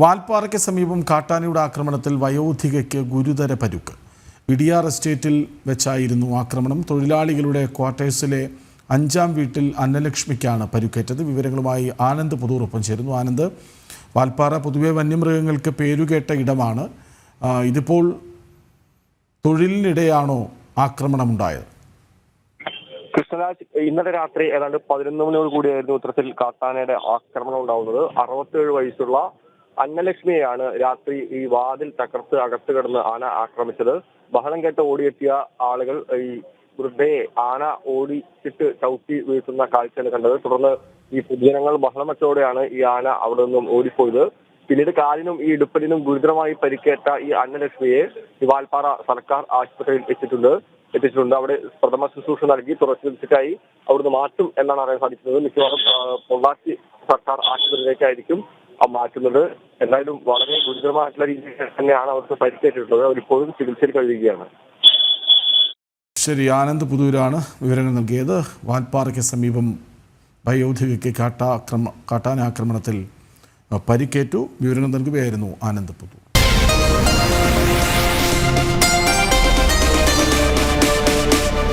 വാൽപ്പാറയ്ക്ക് സമീപം കാട്ടാനയുടെ ആക്രമണത്തിൽ വയോധികയ്ക്ക് ഗുരുതര പരുക്ക്. ഇടിയാർ എസ്റ്റേറ്റിൽ വെച്ചായിരുന്നു ആക്രമണം. തൊഴിലാളികളുടെ ക്വാർട്ടേഴ്സിലെ അഞ്ചാം വീട്ടിൽ അന്നലക്ഷ്മിക്കാണ് പരുക്കേറ്റത്. വിവരങ്ങളുമായി ആനന്ദ് പുതൂറൊപ്പം ചേരുന്നു. ആനന്ദ് വാൽപ്പാറ പൊതുവെ വന്യമൃഗങ്ങൾക്ക് പേരുകേട്ട ഇടമാണ്. ഇതിപ്പോൾ തൊഴിലിനിടെയാണോ ആക്രമണമുണ്ടായത്? കൃഷ്ണരാജ് ഇന്നലെ രാത്രി ഏതാണ്ട് പതിനൊന്ന് മണിയോട് കൂടിയായിരുന്നു ഇത്തരത്തിൽ കാട്ടാനയുടെ ആക്രമണം ഉണ്ടാവുന്നത്. അറുപത്തേഴ് വയസ്സുള്ള അന്നലക്ഷ്മിയെയാണ് രാത്രി ഈ വാതിൽ തകർത്ത് അകത്ത് കിടന്ന് ആന ആക്രമിച്ചത്. ബഹളം കേട്ട് ഓടിയെത്തിയ ആളുകൾ ഈ വൃദ്ധയെ ആന ഓടിച്ചിട്ട് ചവിട്ടി വീഴ്ത്തുന്ന കാഴ്ചയാണ് കണ്ടത്. തുടർന്ന് ഈ പൊതുജനങ്ങൾ ബഹളം ഈ ആന അവിടെ നിന്നും ഓടിപ്പോയത്. പിന്നീട് കാലിനും ഈ ഇടുപ്പലിനും ഗുരുതരമായി പരിക്കേറ്റ ഈ അന്നലക്ഷ്മിയെ വാൽപ്പാറ സർക്കാർ ആശുപത്രിയിൽ എത്തിയിട്ടുണ്ട്. എത്തിച്ചിട്ടുണ്ട് അവിടെ പ്രഥമ ശുശ്രൂഷ നൽകി തുറച്ചു ചികിത്സയ്ക്കായി അവിടുന്ന് മാറ്റും എന്നാണ് അറിയാൻ സാധിക്കുന്നത്. മിക്കവാറും പൊള്ളാച്ചി സർക്കാർ ആശുപത്രിയിലേക്കായിരിക്കും. മാറ്റുന്നത്. എന്തായാലും വളരെ ഗുരുതരമായിട്ടുള്ള രീതിയിൽ തന്നെയാണ് അവർക്ക് പരിക്കേറ്റിട്ടുള്ളത്. അവരിപ്പോഴും ചികിത്സയിൽ കഴിയുകയാണ്. ശരി ആനന്ദ് പുതൂരാണ് വിവരങ്ങൾ നൽകിയത്. വാൽപ്പാറയ്ക്ക് സമീപം വയോധികയ്ക്ക് കാട്ടാക്രമ കാട്ടാനാക്രമണത്തിൽ പരിക്കേറ്റു. വിവരങ്ങൾ നൽകുകയായിരുന്നു ആനന്ദ് പുതൂർ